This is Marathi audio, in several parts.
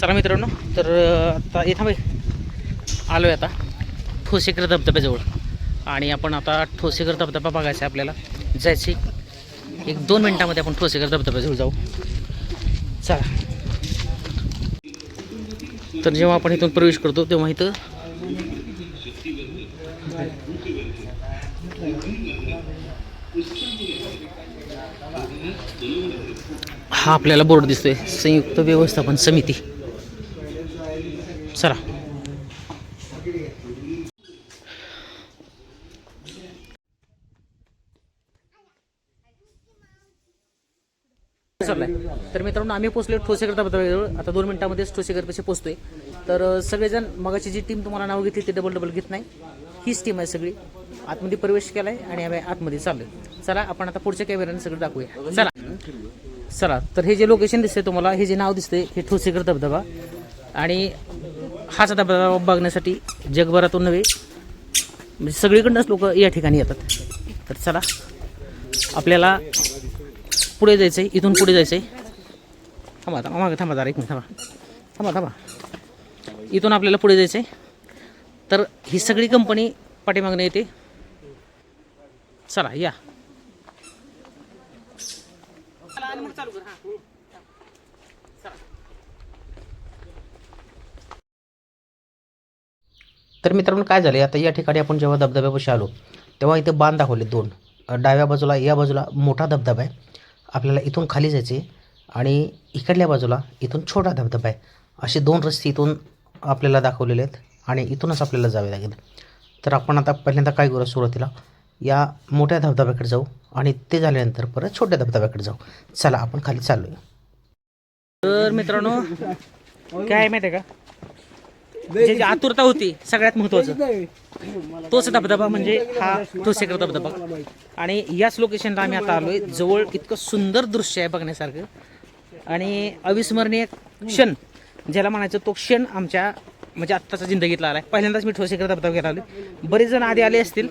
चला मित्रांनो तर आता इथं बाई आलो आहे आता ठोसेकर धबधब्याजवळ. आणि आपण आता ठोसेकर धबधबा बघायचा आहे आपल्याला. जायची एक दोन मिनटामध्ये आपण ठोसेकर धबधब्याजवळ जाऊ. चला. तर जेव्हा आपण इथून प्रवेश करतो तेव्हा इथं हा आपल्याला बोर्ड दिसतोय. संयुक्त व्यवस्थापन समिती. चला. तर मित्रांनो आम्ही पोहोचलो ठोसेकरता धबधब्याजवळ आता दोन मिनिटामध्येच ठोसेकर पोहोचतोय. तर सगळेजण मगाची जी टीम तुम्हाला नाव घेतली ते डबल डबल घेत नाही. हीच टीम आहे सगळी. आतमध्ये प्रवेश केलाय आणि आम्ही आतमध्ये चाललोय. चला आपण आता पुढच्या कॅमेऱ्याने सगळं दाखवूया. चला. चला. तर हे जे लोकेशन दिसतंय तुम्हाला हे जे नाव दिसतंय हे ठोसेकर धबधबा आणि हाच धबधबा बघण्यासाठी जगभरातून नव्हे म्हणजे सगळीकडनंच लोक या ठिकाणी येतात. तर चला आपल्याला पुढे जायचं आहे इथून पुढे जायचं आहे थांबा थांबा मागं थांबा जरा एक मिनिट थांबा. थांबा थांबा. इथून आपल्याला पुढे जायचं आहे तर ही सगळी कंपनी पाठीमागणे येते. चला या. तर मित्रांनो काय झाले आता या ठिकाणी आपण जेव्हा धबधब्यापाशी आलो तेव्हा इथे बांध दाखवले दोन. डाव्या बाजूला या बाजूला मोठा धबधबा आहे. आपल्याला इथून खाली जायचे आणि इकडल्या बाजूला इथून छोटा धबधबा आहे. असे दोन रस्ते इथून आपल्याला दाखवलेले आहेत आणि इथूनच आपल्याला जावे लागेल. तर आपण आता पहिल्यांदा काय करू सुरुवातीला? या मोठ्या धबधब्याकडे जाऊ आणि ते झाल्यानंतर परत छोट्या धबधब्याकडे जाऊ. चला आपण खाली चालूया. तर मित्रांनो काय आहे माहिती आहे का? जे जी आतुरता होती सगळ्यात महत्वाचं तोच धबधबा म्हणजे हा ठोसेकर धबधबा. आणि याच लोकेशनला आम्ही आता आलोय. जवळ इतकं सुंदर दृश्य आहे बघण्यासारखं. आणि अविस्मरणीय क्षण ज्याला म्हणायचं तो क्षण आमच्या म्हणजे आत्ताच्या जिंदगीतला आलाय. पहिल्यांदाच मी ठोसेकर धबधबा घ्यायला आलो बरेच जण आधी आले असतील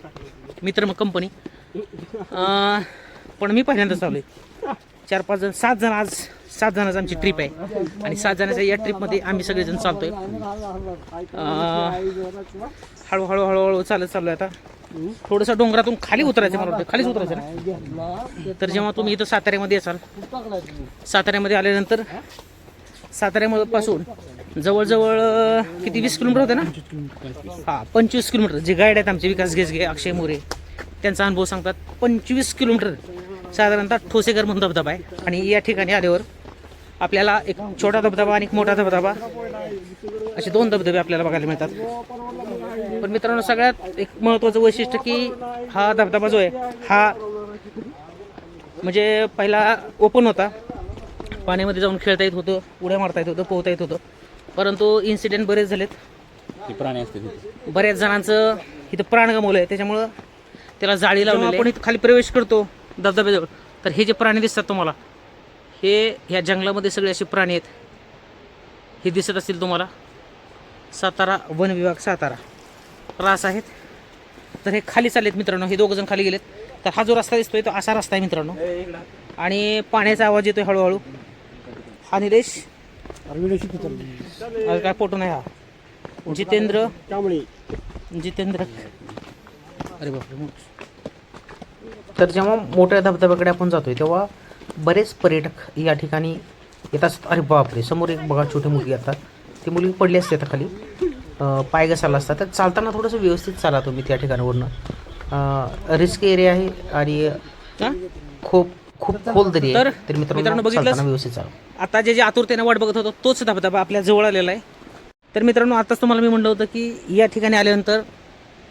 मित्र मग कंपनी पण मी पहिल्यांदाच आलोय. चार पाच जण सात जण आज सात जणांची आमची ट्रिप आहे. आणि सात जणांच्या या ट्रिपमध्ये आम्ही सगळेजण चालतोय. हळूहळू हळूहळू चालत चाललोय आता. थोडंसं डोंगरातून खाली उतरायचं मला वाटतं. खालीच उतरायचं ना? तर जेव्हा तुम्ही इथं साताऱ्यामध्ये असाल साताऱ्यामध्ये आल्यानंतर साताऱ्यापासून जवळजवळ किती वीस किलोमीटर होते ना? हा पंचवीस किलोमीटर. जे गाईड आहेत आमचे विकास घेसगे अक्षय मोरे त्यांचा अनुभव सांगतात पंचवीस किलोमीटर. साधारणतः ठोसेकर म्हणून धबधबा आहे. आणि या ठिकाणी आल्यावर आपल्याला एक छोटा धबधबा आणि एक मोठा धबधबा असे दोन धबधबे आपल्याला बघायला मिळतात. पण मित्रांनो सगळ्यात एक महत्त्वाचं वैशिष्ट्य की हा धबधबा जो आहे हा म्हणजे पहिला ओपन होता. पाण्यामध्ये जाऊन खेळता येत होतं उड्या मारता येत होतं पोहता येत होतं. परंतु इन्सिडेंट बरेच झालेत. प्राणी असते बऱ्याच जणांचं इथं प्राण गमावलं आहे त्याच्यामुळं त्याला जाळी लावली आपण इथं खाली प्रवेश करतो धबधब्याजवळ. तर हे जे प्राणी दिसतात तुम्हाला हे ह्या जंगलामध्ये सगळे असे प्राणी आहेत. हे दिसत असतील तुम्हाला सातारा वन विभाग सातारा. रास आहेत. तर हे खाली चाललेत मित्रांनो हे दोघं जण खाली गेलेत. तर हा जो रस्ता दिसतोय तो असा रस्ता आहे मित्रांनो. आणि पाण्याचा आवाज येतोय हळूहळू. हा निलेश. अरे काय फोटो नाही हा. जितेंद्र. जितेंद्र. अरे बापरे तर जेव्हा मोठ्या धबधब्याकडे आपण जातोय तेव्हा बरेच पर्यटक या ठिकाणी येत असतात. अरे बापरे! समोर एक बघा छोटी मुलगी येतात ती मुलगी पडली असते आता खाली. पाय घसाला असतात तर चालताना थोडंसं व्यवस्थित चाला तुम्ही त्या ठिकाणावरनं. रिस्क एरिया आहे आणि खूप खूप खोल तरी तर आहे तर मित्रांनो? चालताना व्यवस्थित चाला. आता जे जे आतुरतेने वाट बघत होतो तोच धबधबा आपल्या जवळ आलेला आहे. तर मित्रांनो आताच तुम्हाला मी म्हणलं होतं की या ठिकाणी आल्यानंतर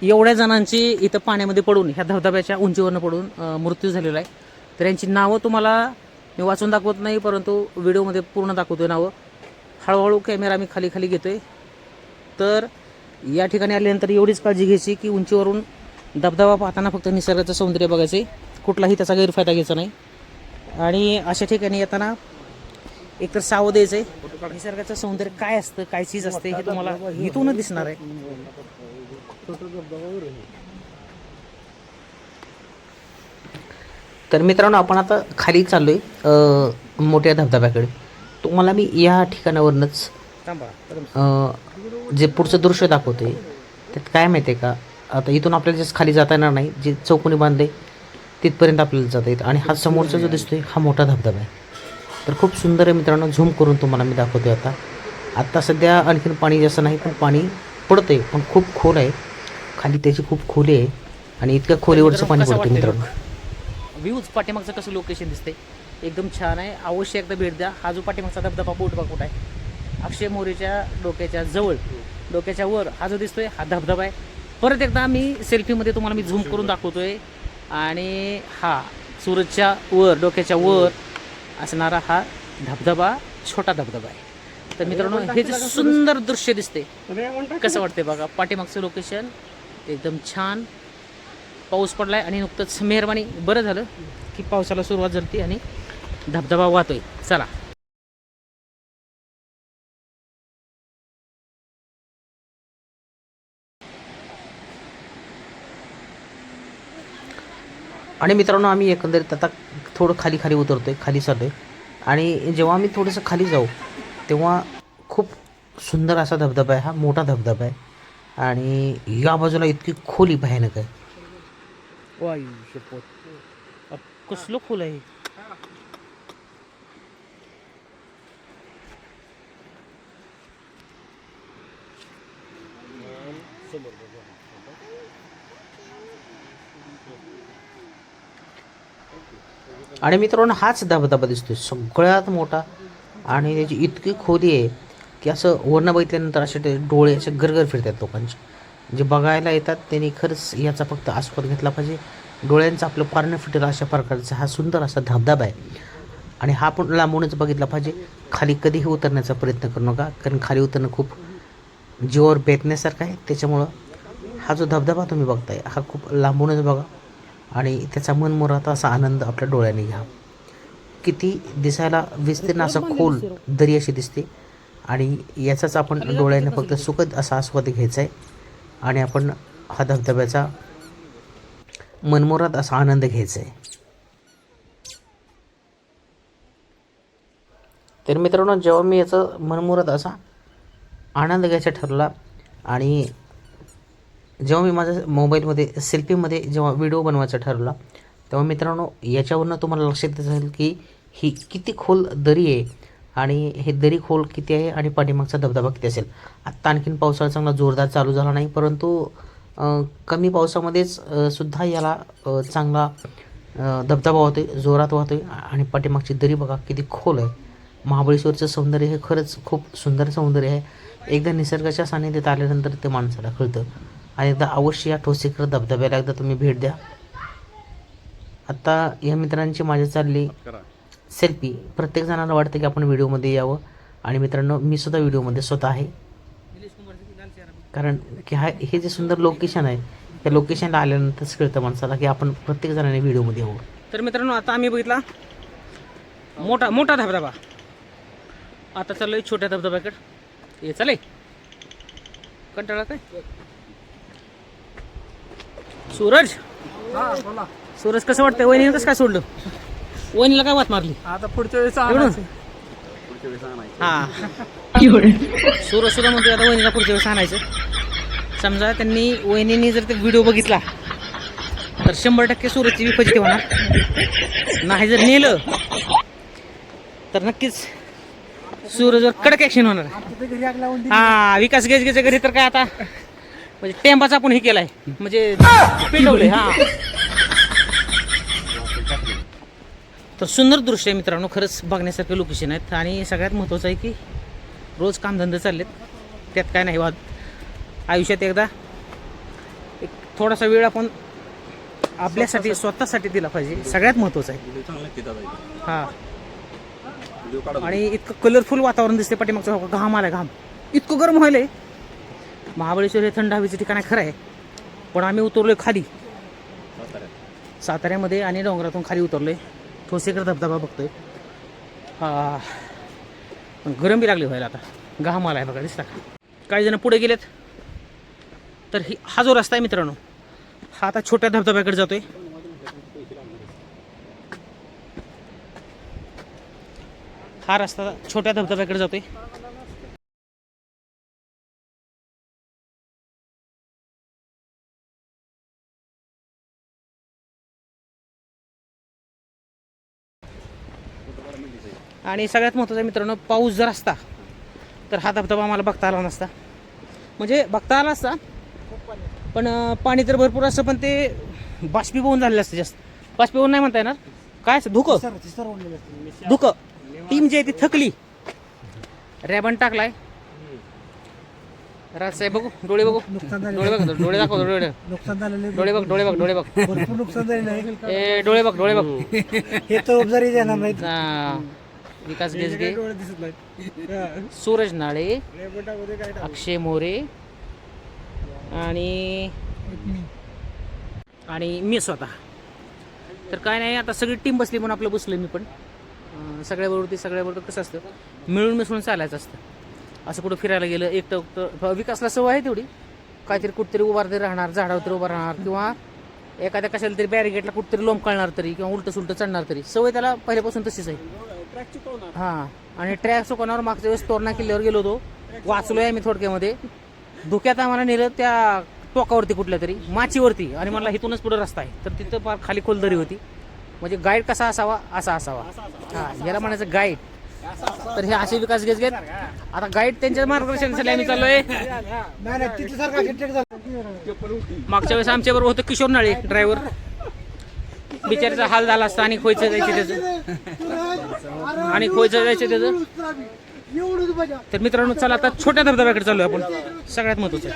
एवढ्या जणांची इथं पाण्यामध्ये पडून ह्या धबधब्याच्या उंचीवरनं पडून मृत्यू झालेला आहे. तर यांची नावं तुम्हाला मी वाचून दाखवत नाही परंतु व्हिडिओमध्ये पूर्ण दाखवतो आहे नावं. हळूहळू कॅमेरा मी खाली खाली आहे तर या ठिकाणी आल्यानंतर एवढीच काळजी घ्यायची की उंचीवरून धबधबा पाहताना फक्त निसर्गाचं सौंदर्य बघायचं आहे कुठलाही त्याचा गैरफायदा घ्यायचा नाही. आणि अशा ठिकाणी येताना एकतर सावध द्यायचं आहे निसर्गाचं सौंदर्य काय असतं काय चीज असते हे तुम्हाला इथूनच दिसणार आहे. तर मित्रांनो आपण आता खाली चाललो आहे मोठ्या धबधब्याकडे. तुम्हाला मी या ठिकाणावरूनच जे पुढचं दृश्य दाखवतो आहे त्यात काय माहिती आहे का? आता इथून आपल्याला जसं खाली जाता येणार नाही जे चौकोनी बांधले तिथपर्यंत आपल्याला जाता येतं. आणि हा समोरचा जो दिसतोय हा मोठा धबधबा आहे. तर खूप सुंदर आहे मित्रांनो. झूम करून तुम्हाला मी दाखवतोय आता. आत्ता सध्या आणखीन पाणी जास्त नाही पण पाणी पडतं आहे पण खूप खोल आहे. खाली त्याची खूप खोली आहे आणि इतक्या खोलीवरचं पाणी पडतं मित्रांनो. व्ह्यूज पाठीमागचं कसं लोकेशन दिसते एकदम छान आहे. अवश्य एकदा भेट द्या. हा जो पाठीमागचा धबधबा बोट कुठं आहे? अक्षय मोरेच्या डोक्याच्या जवळ डोक्याच्या वर हा जो दिसतोय हा धबधबा आहे. परत एकदा मी सेल्फीमध्ये तुम्हाला मी झूम करून दाखवतोय. आणि हा सूरजच्या वर डोक्याच्या वर असणारा हा धबधबा छोटा धबधबा आहे. तर मित्रांनो हे जे सुंदर दृश्य दिसते कसं वाटते बघा? पाठीमागचं लोकेशन एकदम छान. पाऊस पडलाय आणि नुकतंच मेहरबानी. बरं झालं की पावसाला सुरुवात झाली आणि धबधबा वाहतोय. चला. आणि मित्रांनो आम्ही एकंदरीत आता थोडं खाली खाली उतरतोय खाली चाललोय. आणि जेव्हा आम्ही थोडंसं खाली जाऊ तेव्हा खूप सुंदर असा धबधबा आहे हा मोठा धबधबा आहे. आणि या बाजूला इतकी खोली भयानक आहे. शपथ कसलं फुल आहे आणि मित्रांनो हाच धबधबा दिसतोय सगळ्यात मोठा. आणि त्याची इतकी खोली आहे की असं वर्ण बघितल्यानंतर असे ते डोळे असे गरगर फिरतात लोकांचे. जे बघायला येतात त्यांनी खरंच याचा फक्त आस्वाद घेतला पाहिजे. डोळ्यांचं आपलं पारणं फिटेल अशा प्रकारचा हा सुंदर असा धबधबा आहे. आणि हा पण लांबूनच बघितला पाहिजे. खाली कधीही उतरण्याचा प्रयत्न करू नका कारण खाली उतरणं खूप जीवावर बेतण्यासारखं आहे. त्याच्यामुळं हा जो धबधबा तुम्ही बघताय हा खूप लांबूनच बघा. आणि त्याचा मनमोराचा असा आनंद आपल्या डोळ्याने घ्या. किती दिसायला विस्तीर्ण असा खोल दरी अशी दिसते. आणि याचाच आपण डोळ्याने फक्त सुखद असा आस्वाद घ्यायचा आहे आणि आपण हा धबधब्याचा मनमोरात असा आनंद घ्यायचा आहे तर मित्रांनो जेव्हा मी याचा मनमुराद असा आनंद घ्यायचा ठरला आणि जेव्हा मी माझ्या मोबाईलमध्ये सेल्फीमध्ये जेव्हा व्हिडिओ बनवायचा ठरवला तेव्हा मित्रांनो याच्यावरनं तुम्हाला लक्षात येत असेल की ही किती खोल दरी आहे आणि हे दरी खोल किती आहे आणि पाठीमागचा धबधबा किती असेल. आत्ता आणखीन पावसाळा चांगला जोरदार चालू झाला नाही परंतु कमी पावसामध्येच सुद्धा याला चांगला धबधबा होतो आहे जोरात वाहतो आहे आणि पाठीमागची दरी बघा किती खोल आहे. महाबळेश्वरचं सौंदर्य हे खरंच खूप सुंदर सौंदर्य आहे. एकदा निसर्गाच्या सानिध्यात आल्यानंतर ते माणसाला कळतं. आणि एकदा अवश्य या ठोसेकर धबधब्याला एकदा तुम्ही भेट द्या. आत्ता या मित्रांची माझी चालली सेल्फी. प्रत्येक जणाला वाटतं की आपण व्हिडिओमध्ये यावं. आणि मित्रांनो मी सुद्धा व्हिडिओमध्ये स्वतः आहे. कारण की हा हे जे सुंदर लोकेशन आहे त्या लोकेशनला आल्यानंतरच कळतं माणसाला की आपण प्रत्येक जणाने व्हिडिओमध्ये यावं. तर मित्रांनो आता आम्ही बघितला मोठा मोठा धबधबा. आता चाललोय छोट्या धबधब्याकडे. ये चाले. कंटाळा काय सूरज? सूरज कसं वाटतंय? वहिनीने कसं काय सोडलं? वहिनीला काय वाट मारली? आता पुढच्या वेळेस? आणायचं. हा. सूरज सुद्धा म्हणतोय आता वहिनीला पुढच्या वेळेस आणायचं. समजा त्यांनी वहिनीने जर ते व्हिडिओ बघितला तर शंभर टक्के सूरजची विपजिती होणार. नाही जर नेलं तर नक्कीच सूरजवर कडक ऍक्शन होणार. हा विकास गेजगेच्या घरी तर काय आता? म्हणजे टेंबाचा आपण हे केलाय. म्हणजे पेटवलंय हा. तर सुंदर दृश्य आहे मित्रांनो खरंच बघण्यासारखे लोकेशन आहेत आणि सगळ्यात महत्त्वाचं आहे की रोज कामधंदे चाललेत. त्यात काय नाही वाद आयुष्यात एकदा एक थोडासा वेळ आपण आपल्यासाठी स्वतःसाठी. दिला पाहिजे. सगळ्यात महत्त्वाचं आहे. हां. आणि इतकं कलरफुल वातावरण दिसते पाठीमागचं घाम आलाय घाम. इतकं गरम व्हायलंय. महाबळेश्वर हे थंड हवेचं ठिकाण आहे खरं आहे. पण आम्ही उतरलोय खाली. साताऱ्यामध्ये आणि डोंगरातून खाली उतरलोय. ठोसेकर धबधबा बघतोय. हा. पण गरम बी लागली व्हायला आता. घाम आलाय बघा दिसला का? काही जण पुढे गेलेत. तर ही हा जो रस्ता आहे मित्रांनो हा आता छोट्या धबधब्याकडे जातोय. हा रस्ता छोट्या धबधब्याकडे जातोय. आणि सगळ्यात महत्त्वाचं मित्रांनो पाऊस जर असता तर हा धबधबा आम्हाला बघता आला नसता. म्हणजे बघता आला असता पण पाणी तर भरपूर असतं पण ते बाष्पीभवन झालेलं असतं जास्त. बाष्पीभवन नाही म्हणता येणार. काय असं धुकं. धुकं. टीम जी आहे ती थकली. रॅबन टाकलाय. राजसाहेब बघू डोळे बघू. डोळे बघ डोळे दाखव डोळे नुकसान झालेलं डोळे बघ डोळे बघ डोळे बघ. भरपूर नुकसान झालेलं आहे. डोळे बघ डोळे बघ. हे. तर जरी देणार नाहीत. विकास दिसत नाहीत? सूरज नाळे अक्षय मोरे आणि आणि मी स्वतः. तर काय नाही आता सगळी टीम बसली म्हणून आपलं बसलं मी पण. अं, सगळ्याबरोबर ते सगळ्याबरोबर कसं असतं मिळून मिसळून चालायचं असतं. असं कुठं फिरायला गेलं एकटं एकटं विकासला सवय आहे तेवढी. काहीतरी कुठतरी उभा तरी राहणार झाडावर तरी उभा राहणार किंवा एखाद्या कशाला तरी बॅरिगेटला कुठतरी लोंबकळणार तरी किंवा उलटं सुलटं चढणार तरी. सवय त्याला पहिल्यापासून तशीच आहे. हां आणि ट्रॅक चुकवण्यावर मागच्या वेळेस तोरणा किल्ल्यावर गेलो होतो. वाचलोय आम्ही थोडक्यामध्ये. धुक्यात आम्हाला नेलं त्या टोकावरती कुठल्या तरी माचीवरती. आणि मला इथूनच पुढे रस्ता आहे. तर तिथं फार खाली खोलदरी होती. म्हणजे गाईड कसा असावा असा असावा. हां याला म्हणायचं गाईड तर हे असे विकास घेत घेत आता गाईड त्यांच्या मार्गदर्शनासाठी आम्ही चाललोय. नाही नाही तिथं सारखा किटकेट झाला मागच्या वेळेस आमच्या बरोबर होतं किशोर नाळे ड्रायव्हर बिचारीचा हाल झाला असता आणि खोयचं जायचं त्याचं. आणि खोयचं जायचं त्याचं. तर मित्रांनो चला आता छोट्या धबधब्याकडे चालू आहे आपण. सगळ्यात महत्वाचं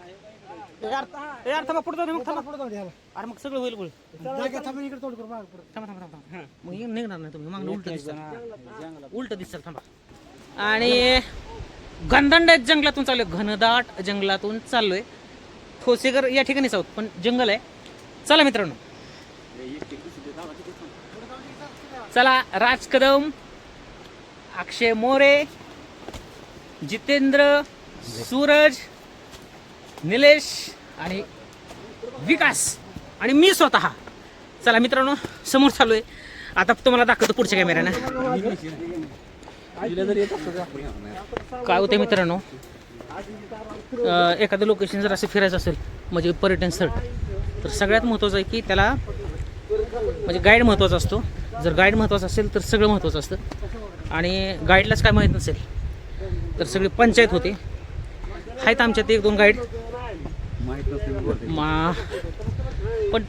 ए यार थांबा पुढे जाऊ दे, मग थांबा. पुढे जाऊ द्या अरे मग सगळं होईल बोल जागा इकडे तोड करू माग परत थांबा थांबा थांबा मग हे निघणार नाही तुम्ही मागणं उलट दिसल उलट दिसल थांबा. आणि घनदंड जंगलातून चाललोय घनदाट जंगलातून चाललोय. ठोसेकर या ठिकाणीच आहोत पण जंगल आहे. चला मित्रांनो. चला राज कदम अक्षय मोरे जितेंद्र सूरज निलेश आणि विकास आणि मी स्वतः. चला मित्रांनो समोर चालू आहे. आता तुम्हाला दाखवतो पुढच्या कॅमेऱ्यानं काय होते मित्रांनो? एखादं लोकेशन जर असं फिरायचं असेल म्हणजे पर्यटन स्थळ तर सगळ्यात महत्त्वाचं आहे की त्याला म्हणजे गाईड महत्त्वाचा असतो. जर गाईड महत्त्वाचा असेल तर सगळं महत्त्वाचं असतं. आणि गाईडलाच काय माहीत नसेल तर सगळी पंचायत होते. आहेत आमच्यात एक दोन गाईड मी. पण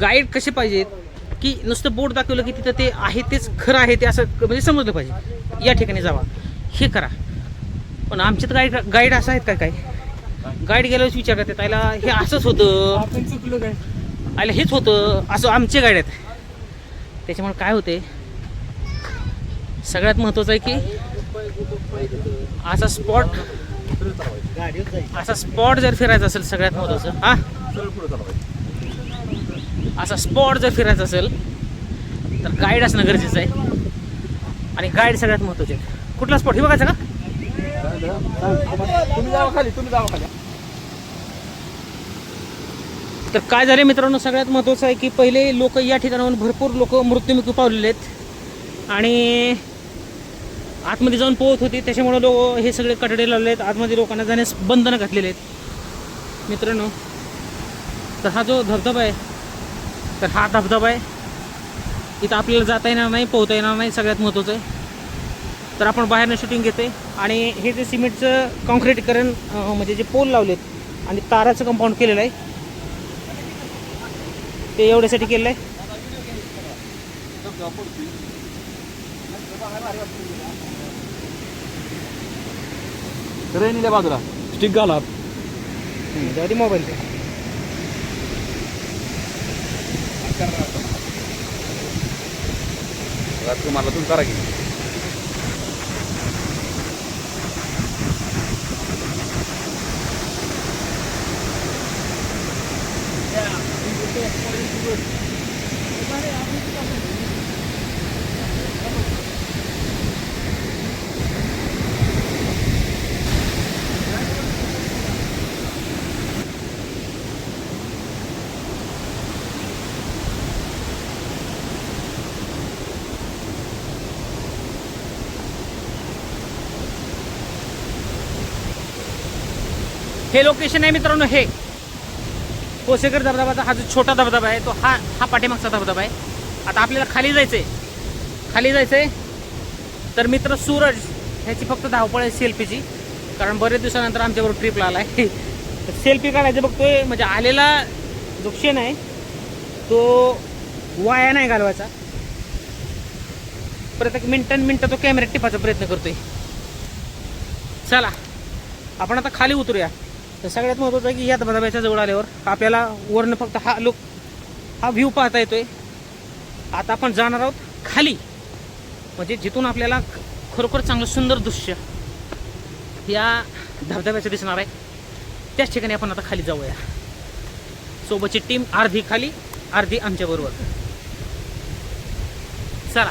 गाईड कसे पाहिजेत? की नुसतं बोर्ड दाखवलं की तिथं ते आहे तेच खरं आहे ते असं म्हणजे समजलं पाहिजे. या ठिकाणी जावा. हे करा. पण आमच्यात गाईड गाईड असं आहेत काय काय? गाईड गेल्यावर विचार करतात. आयला हे असंच होतं. आपण चुकलो काय? आयला हेच होतं. असं आमचे गाईड आहेत. त्याच्यामुळे काय होते सगळ्यात महत्त्वाचं आहे की असा स्पॉट असा स्पॉट जर फिरायचा असेल सगळ्यात महत्त्वाचं हा? असा स्पॉट जर फिरायचा असेल तर गाईड असणं गरजेचं आहे. आणि गाईड सगळ्यात महत्त्वाचे आहे कुठला स्पॉट हे बघायचा का? तुम्ही खाली तुम्ही खाली तर काय झाले मित्रांनो सगळ्यात महत्त्वाचं आहे की पहिले लोक या ठिकाणाहून भरपूर लोक मृत्युमुखी पावलेले आहेत. आणि आतमध्ये जाऊन पोहत होते त्याच्यामुळे लोक हे सगळे कटडे लावले आहेत. आतमध्ये लोकांना जाण्यास बंधनं घातलेले आहेत. मित्रांनो तर हा जो धबधबा आहे तर हा धबधबा आहे. इथं आपल्याला जाता येणार नाही पोहता येणार नाही सगळ्यात महत्त्वाचं आहे. तर आपण बाहेरनं शूटिंग घेतोय. आणि हे जे सिमेंटचं कॉन्क्रीटकरण म्हणजे जे पोल लावलेत आणि ताराचं कंपाऊंड केलेलं आहे ते एवढ्यासाठी केलेलं आहे. ट्रेनीला बाजूला. स्टिक घाला. आधी मोबाईल राजकुमारला तुम्ही करा की. हे लोकेशन आहे मित्रांनो हे. कोसेकर धबधबाचा हा जो छोटा धबधबा आहे तो हा हा पाठीमागचा धबधबा आहे. आता आपल्याला खाली जायचंय. खाली जायचंय. तर मित्र सूरज ह्याची फक्त धावपळ आहे सेल्फीची कारण बरेच दिवसानंतर आमच्याबरोबर ट्रिपला आला आहे सेल्फी काढायचं बघतोय. म्हणजे आलेला जो क्षण आहे तो वाया नाही घालवायचा. प्रत्येक मिनिटन मिनटं तो कॅमेऱ्यात टिपायचा प्रयत्न करतोय. चला आपण आता खाली उतरूया. तर सगळ्यात महत्त्वाचं आहे की या धबधब्याच्या जवळ आल्यावर आपल्याला वरनं फक्त हा लुक हा व्ह्यू पाहता येतोय. आता आपण जाणार आहोत खाली. म्हणजे जिथून आपल्याला खरोखर चांगलं सुंदर दृश्य या धबधब्याचं दिसणार आहे. त्याच ठिकाणी आपण आता खाली जाऊया. सोबतची टीम अर्धी खाली अर्धी आमच्याबरोबर चला.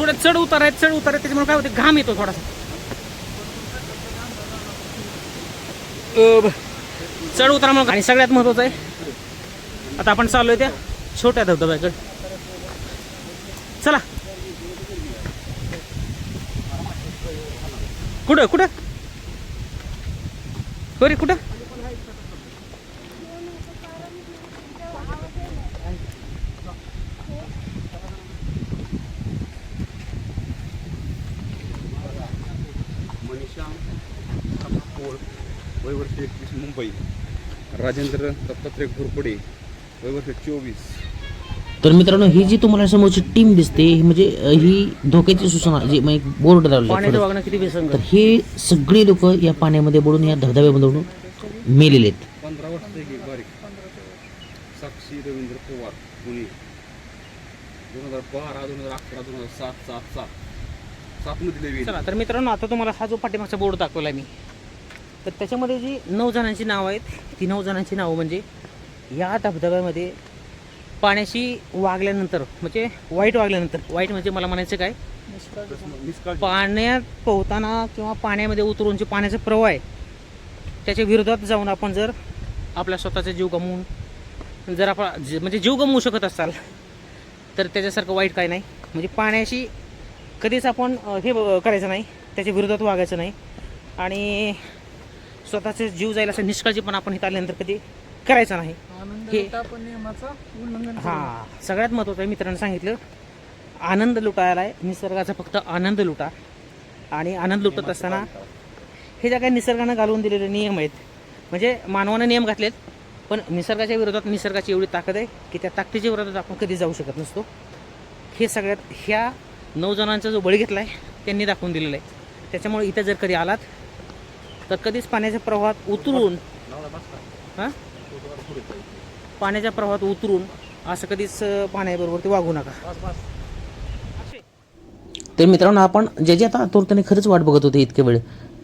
थोडं चढ उतार आहे चढ उतार आहे त्याच्यामुळे काय होते घाम येतो थोडासा. अ, चढ उतारामुळे आणि सगळ्यात महत्वाचं आहे आता आपण चाललोय त्या छोट्या धबधब्याकडे. चला. कुठं कुठं? हो कुठं? मुंबई राजेंद्र दत्तात्रय घोरपडे वयवर्ष चोवीस. तर मित्रांनो ही जी तुम्हाला समोरची टीम दिसते ही म्हणजे ही धोक्याची सूचना जी मग एक बोर्ड बेसंग. तर हे सगळी लोक या पाण्यामध्ये बुडून या धबधब्यामध्ये बुडून मेलेले आहेत. पंधरा वर्षाचे एक बारीक. साक्षी रवींद्र पवार पुणे. दोन हजार बारा दोन हजार अकरा दोन हजार सात सात सात. सातमध्ये दिले चला तर मित्रांनो आता तुम्हाला हा जो पाठीमागचा बोर्ड दाखवला मी. तर त्याच्यामध्ये जी नऊ जणांची नावं आहेत ती नऊ जणांची नावं म्हणजे या धबधब्यामध्ये पाण्याशी वागल्यानंतर म्हणजे वाईट वागल्यानंतर वाईट म्हणजे मला म्हणायचं काय? पाण्यात पोहताना किंवा पाण्यामध्ये उतरून जे पाण्याचा प्रवाह आहे त्याच्या विरोधात जाऊन आपण जर आपला स्वतःचा जीव गमवून जर आपण म्हणजे जीव गमवू शकत असाल तर त्याच्यासारखं वाईट काय नाही. म्हणजे पाण्याशी कधीच आपण हे करायचं नाही त्याच्या विरोधात वागायचं नाही. आणि स्वतःचे जीव जाईल असं निष्काळजीपणा आपण इथं आल्यानंतर कधी करायचं नाही. हे हां सगळ्यात महत्त्वाचं आहे मित्रांनी सांगितलं आनंद लुटायला आहे निसर्गाचा फक्त आनंद लुटा. आणि आनंद लुटत असताना हे ज्या काही निसर्गानं घालून दिलेले नियम आहेत म्हणजे मानवानं नियम घातलेत पण निसर्गाच्या विरोधात निसर्गाची एवढी ताकद आहे की त्या ताकदीच्या विरोधात आपण कधी जाऊ शकत नसतो. हे सगळ्यात ह्या नऊ जणांचा जो बळी घेतला आहे त्यांनी दाखवून दिलेलं आहे. त्याच्यामुळे इथं जर कधी आलात तर कधीच पाण्याच्या प्रवाहात उतरून हां? पाण्याच्या प्रवाहात उतरून असं कधीच पाण्याबरोबर ते वागू नका. तर मित्रांनो आपण जे जे आता आतुरतेने खरंच वाट बघत होते इतके वेळ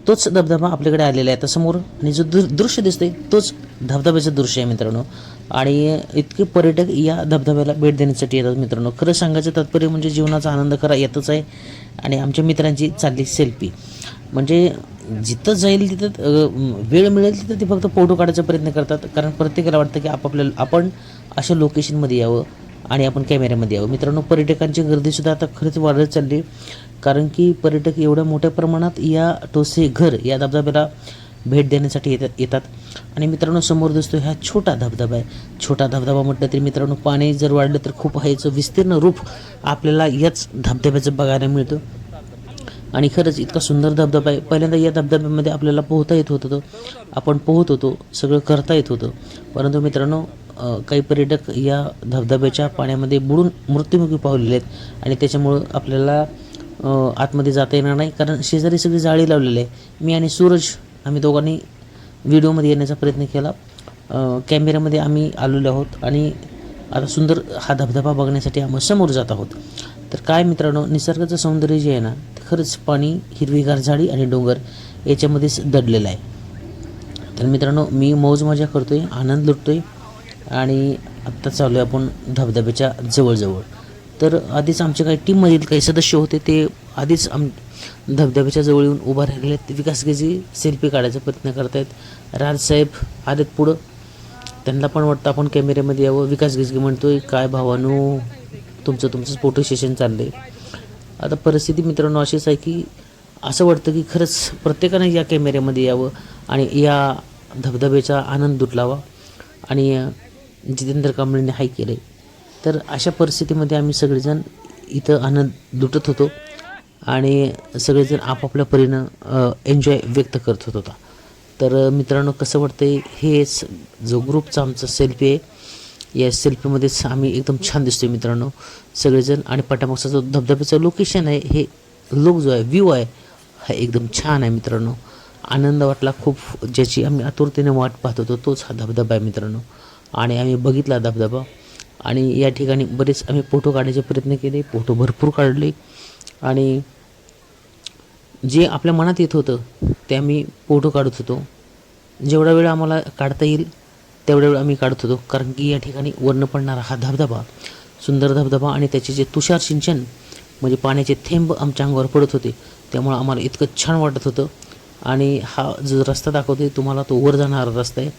तोच धबधबा आपल्याकडे आलेला आहे. आता समोर आणि जो दृ दृश्य दिसतंय तोच धबधब्याचं दृश्य आहे मित्रांनो. आणि इतके पर्यटक या धबधब्याला भेट देण्यासाठी येतात मित्रांनो. खरं सांगायचं तात्पर्य म्हणजे जीवनाचा आनंद खरा येतच आहे आणि आमच्या मित्रांची चालली सेल्फी. म्हणजे जिथं जाईल तिथं वेळ मिळेल तिथं ते फक्त फोटो काढायचा प्रयत्न करतात. कारण प्रत्येकाला वाटतं की आपापल्या आपण अशा लोकेशनमध्ये यावं आणि आपण कॅमेऱ्यामध्ये यावं. मित्रांनो पर्यटकांची गर्दीसुद्धा आता खरंच वाढत चालली कारण की पर्यटक एवढ्या मोठ्या प्रमाणात या टोसे घर या धबधब्याला भेट देण्यासाठी येतात येतात. आणि मित्रांनो समोर दिसतो हा छोटा धबधबा आहे. छोटा धबधबा म्हटलं तरी मित्रांनो पाणी जर वाढलं तर खूप आहे याचं विस्तीर्ण रूप आपल्याला याच धबधब्याचं बघायला मिळतं. आणि खरंच इतका सुंदर धबधबा आहे. पहिल्यांदा या धबधब्यामध्ये आपल्याला पोहता येत होतं आपण पोहत होतो सगळं करता येत होतं. परंतु मित्रांनो काही पर्यटक या धबधब्याच्या पाण्यामध्ये बुडून मृत्युमुखी पावलेले आहेत आणि त्याच्यामुळं आपल्याला आतमध्ये जाता येणार नाही कारण शेजारी सगळी जाळी लावलेली आहे. मी आणि सूरज आम्ही दोघांनी व्हिडिओमध्ये येण्याचा प्रयत्न केला. कॅमेऱ्यामध्ये आम्ही आलेलो आहोत आणि आता सुंदर हा धबधबा बघण्यासाठी आम्ही समोर जात आहोत. तर काय मित्रांनो निसर्गाचं सौंदर्य जे आहे ना खरंच पाणी हिरवीगार झाडी आणि डोंगर याच्यामध्येच दडलेलं आहे. तर मित्रांनो मी मौज मजा करतो आहे आनंद लुटतो आहे आणि आत्ता चालू आहे आपण धबधब्याच्या जवळजवळ. तर आधीच आमच्या काही टीममधील काही सदस्य होते ते आधीच आम धबधब्याच्या जवळ येऊन उभा राहिलेले आहेत. विकासगेची सेल्फी काढायचा प्रयत्न करत आहेत राजसाहेब आलेत पुढं. त्यांना पण वाटतं आपण कॅमेऱ्यामध्ये यावं. विकास म्हणतो म्हणतोय काय भावानो तुमचं तुमचं फोटो सेशन चाललं आहे आता परिस्थिती मित्रांनो अशीच आहे की असं वाटतं की खरंच प्रत्येकाने या कॅमेऱ्यामध्ये यावं आणि या धबधब्याचा आनंद लुटलावा. आणि जितेंद्र कांबळेने हाय केलं तर अशा परिस्थितीमध्ये आम्ही सगळेजण इथं आनंद लुटत होतो आणि सगळेजण आपापल्या परीनं एन्जॉय व्यक्त करत होत होता. तर मित्रांनो कसं वाटतंय हे स- जो ग्रुपचा आमचा सेल्फी आहे या सेल्फीमध्येच आम्ही एकदम छान दिसतोय मित्रांनो. सगळेजण आणि पाठीमागचा जो धबधब्याचं लोकेशन आहे हे लोक जो आहे व्ह्यू आहे हा एकदम छान आहे मित्रांनो. आनंद वाटला खूप ज्याची आम्ही आतुरतेने वाट पाहत होतो तोच हा धबधबा आहे मित्रांनो. आणि आम्ही बघितला धबधबा. आणि या ठिकाणी बरेच आम्ही फोटो काढायचे प्रयत्न केले फोटो भरपूर काढले. आणि जे आपल्या मनात येत होतं ते आम्ही फोटो काढत होतो. जेवढा वेळ आम्हाला काढता येईल तेवढा वेळ आम्ही काढत होतो. कारण की या ठिकाणी वर्ण पडणारा हा धबधबा सुंदर धबधबा आणि त्याचे जे तुषार सिंचन म्हणजे पाण्याचे थेंब आमच्या अंगावर पडत होते. त्यामुळं आम्हाला इतकं छान वाटत होतं. आणि हा जो रस्ता दाखवतोय तुम्हाला तो वर जाणारा रस्ता आहे.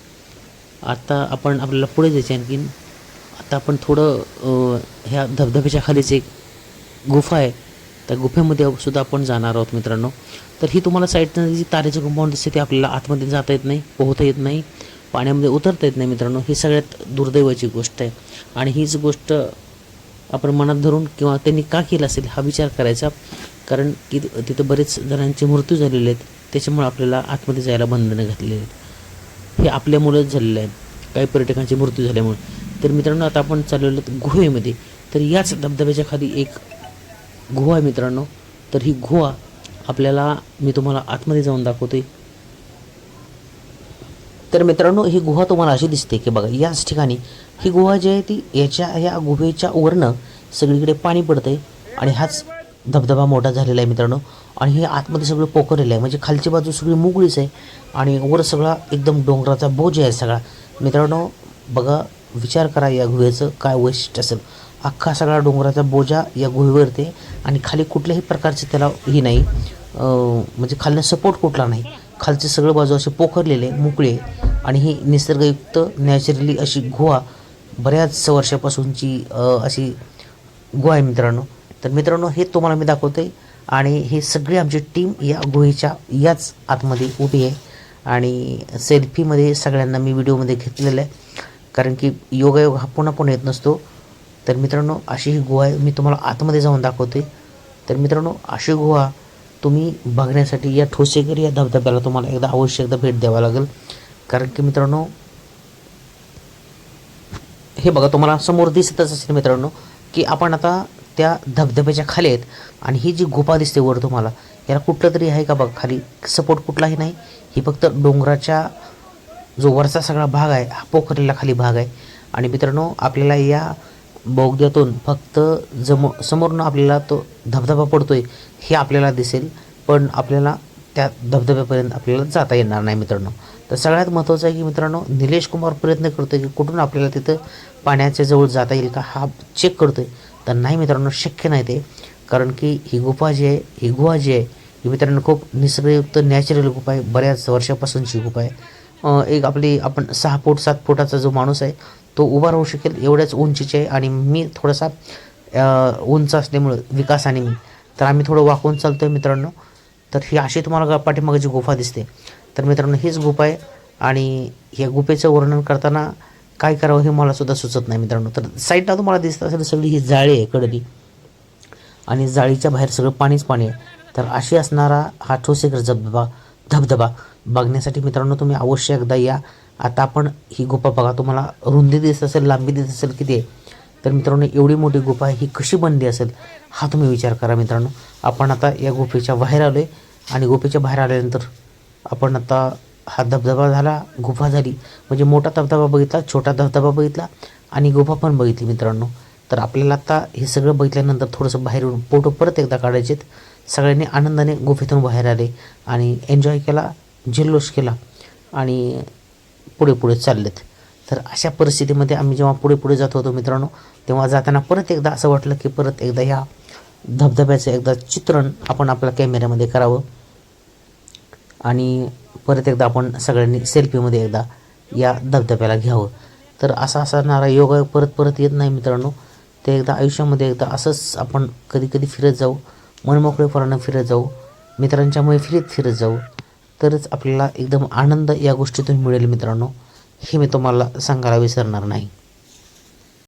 आता आपण आपल्याला पुढे जायचे आणखीन. आता आपण थोडं ह्या धबधब्याच्या खालीच एक गुफा आहे. त्या गुफेमध्ये सुद्धा आपण जाणार आहोत मित्रांनो. तर ही तुम्हाला साईडनं जी तारेचं कंपाऊंड दिसते ते आपल्याला आतमध्ये जाता येत नाही पोहता येत नाही. पाण्यामध्ये उतरता येत नाही मित्रांनो. ही सगळ्यात दुर्दैवाची गोष्ट आहे. आणि हीच गोष्ट आपण मनात धरून किंवा त्यांनी का केलं असेल हा विचार करायचा. कारण की तिथं बरेच जणांचे मृत्यू झालेले आहेत. त्याच्यामुळे आपल्याला आतमध्ये जायला बंधनं घातलेली आहेत. हे आपल्यामुळेच झालेलं आहे काही पर्यटकांचे मृत्यू झाल्यामुळे. तर मित्रांनो आता आपण चाललेलो आहोत गुहेमध्ये. तर याच धबधब्याच्या खाली एक गुहा आहे मित्रांनो. तर ही गुहा आपल्याला मी तुम्हाला आतमध्ये जाऊन दाखवतोय. तर मित्रांनो ही गुहा तुम्हाला अशी दिसते की बघा याच ठिकाणी ही गुहा जी आहे ती याच्या या गुहेच्या वरनं सगळीकडे पाणी पडतंय आणि हाच धबधबा मोठा झालेला आहे मित्रांनो. आणि हे आतमध्ये सगळं पोखरलेलं आहे. म्हणजे खालची बाजू सगळी मुगळीच आहे आणि वर सगळा एकदम डोंगराचा बोज आहे सगळा. मित्रांनो बघा विचार करा या गुहेचं काय वैशिष्ट्य असेल. अख्खा सगळा डोंगराचा बोजा या गुहेवरती आणि खाली कुठल्याही प्रकारचे त्याला ही नाही. म्हणजे खालनं सपोर्ट कुठला नाही. खालचे सगळं बाजू असे पोखरलेले मोकळे आहे आणि ही निसर्गयुक्त नॅचरली अशी गुहा बऱ्याच वर्षापासूनची अशी गुहा आहे मित्रांनो. तर मित्रांनो हे तुम्हाला मी दाखवते आणि हे सगळी आमची टीम या गुहेच्या याच आतमध्ये उभी आहे. आणि सेल्फीमध्ये सगळ्यांना मी व्हिडिओमध्ये घेतलेलं आहे. कारण की योगायोग हा पुन्हा पुन्हा येत नसतो. तर मित्रांनो अशी ही गुहा आहे मी तुम्हाला आतमध्ये जाऊन दाखवते तर मित्रांनो अशी गुहा तुम्ही बघण्यासाठी या ठोसेकर या धबधब्याला तुम्हाला एकदा अवश्य एकदा भेट द्यावा लागेल. कारण की मित्रांनो हे बघा तुम्हाला समोर दिसतच असेल मित्रांनो की आपण आता त्या धबधब्याच्या खाली आहेत आणि ही जी गुफा दिसते वर तुम्हाला याला कुठलं तरी आहे का बघ खाली सपोर्ट कुठलाही नाही. ही फक्त डोंगराच्या जो वरचा सगळा भाग आहे हा पोखरलेला खाली भाग आहे. आणि मित्रांनो आपल्याला या बोगद्यातून फक्त जम समोरून आपल्याला तो धबधबा पडतो आहे हे आपल्याला दिसेल पण आपल्याला त्या धबधब्यापर्यंत आपल्याला जाता येणार नाही मित्रांनो. तर सगळ्यात महत्त्वाचं आहे की मित्रांनो निलेश कुमार प्रयत्न आहे की कुठून आपल्याला तिथं पाण्याच्या जवळ जाता येईल का हा चेक करतो आहे तर नाही मित्रांनो शक्य नाही ते. कारण की ही गुफा जी आहे ही गुहा जी आहे ही मित्रांनो खूप निसर्गयुक्त नॅचरल गुफा आहे. बऱ्याच वर्षापासूनची गुफा आहे. एक आपली आपण सहा फूट सात फुटाचा जो माणूस आहे तो उभा राहू शकेल एवढ्याच उंचीचे आहे आणि मी थोडासा उंच असल्यामुळं विकासाने मी. तर आम्ही थोडं वाकून चालतो आहे मित्रांनो. तर ही अशी तुम्हाला पाठीमागाची पाठीमागची गुफा दिसते. तर मित्रांनो हीच गुफा आहे आणि या गुफेचं वर्णन करताना काय करावं हे मला सुद्धा सुचत नाही मित्रांनो. तर साईडला तुम्हाला दिसत असेल सगळी ही जाळी आहे कडली. आणि जाळीच्या बाहेर सगळं पाणीच पाणी आहे. तर अशी असणारा हा ठोसेकर धबधबा धबधबा बघण्यासाठी मित्रांनो तुम्ही अवश्य एकदा या. आता आपण ही गुफा बघा तुम्हाला रुंदी दिसत असेल लांबी दिसत असेल किती आहे? तर मित्रांनो एवढी मोठी गुफा आहे ही कशी बनली असेल हा तुम्ही विचार करा मित्रांनो. आपण आता या गुफेच्या बाहेर आलो आहे आणि गुफेच्या बाहेर आल्यानंतर आपण आता हा धबधबा झाला गुफा झाली. म्हणजे मोठा धबधबा बघितला छोटा धबधबा बघितला आणि गुफा पण बघितली मित्रांनो. तर आपल्याला आता हे सगळं बघितल्यानंतर थोडंसं बाहेरून फोटो परत एकदा काढायचे सगळ्यांनी आनंदाने गुफेतून बाहेर आले आणि एन्जॉय केला जल्लोष केला आणि पुढे पुढे चाललेत. तर अशा परिस्थितीमध्ये आम्ही जेव्हा पुढे पुढे जात होतो मित्रांनो तेव्हा जाताना परत एकदा असं वाटलं की परत एकदा ह्या धबधब्याचं एकदा चित्रण आपण आपल्या कॅमेऱ्यामध्ये करावं. आणि परत एकदा आपण सगळ्यांनी सेल्फीमध्ये एकदा या धबधब्याला घ्यावं. तर असा असणारा योग परत परत येत नाही मित्रांनो. ते एकदा आयुष्यामध्ये एकदा असंच आपण कधी कधी फिरत जाऊ. मनमोकळेपणानं फिरत जाऊ. मित्रांच्यामुळे फिरत फिरत जाऊ. तरच आपल्याला एकदम आनंद या गोष्टीतून मिळेल मित्रांनो. हे मी तुम्हाला सांगायला विसरणार नाही.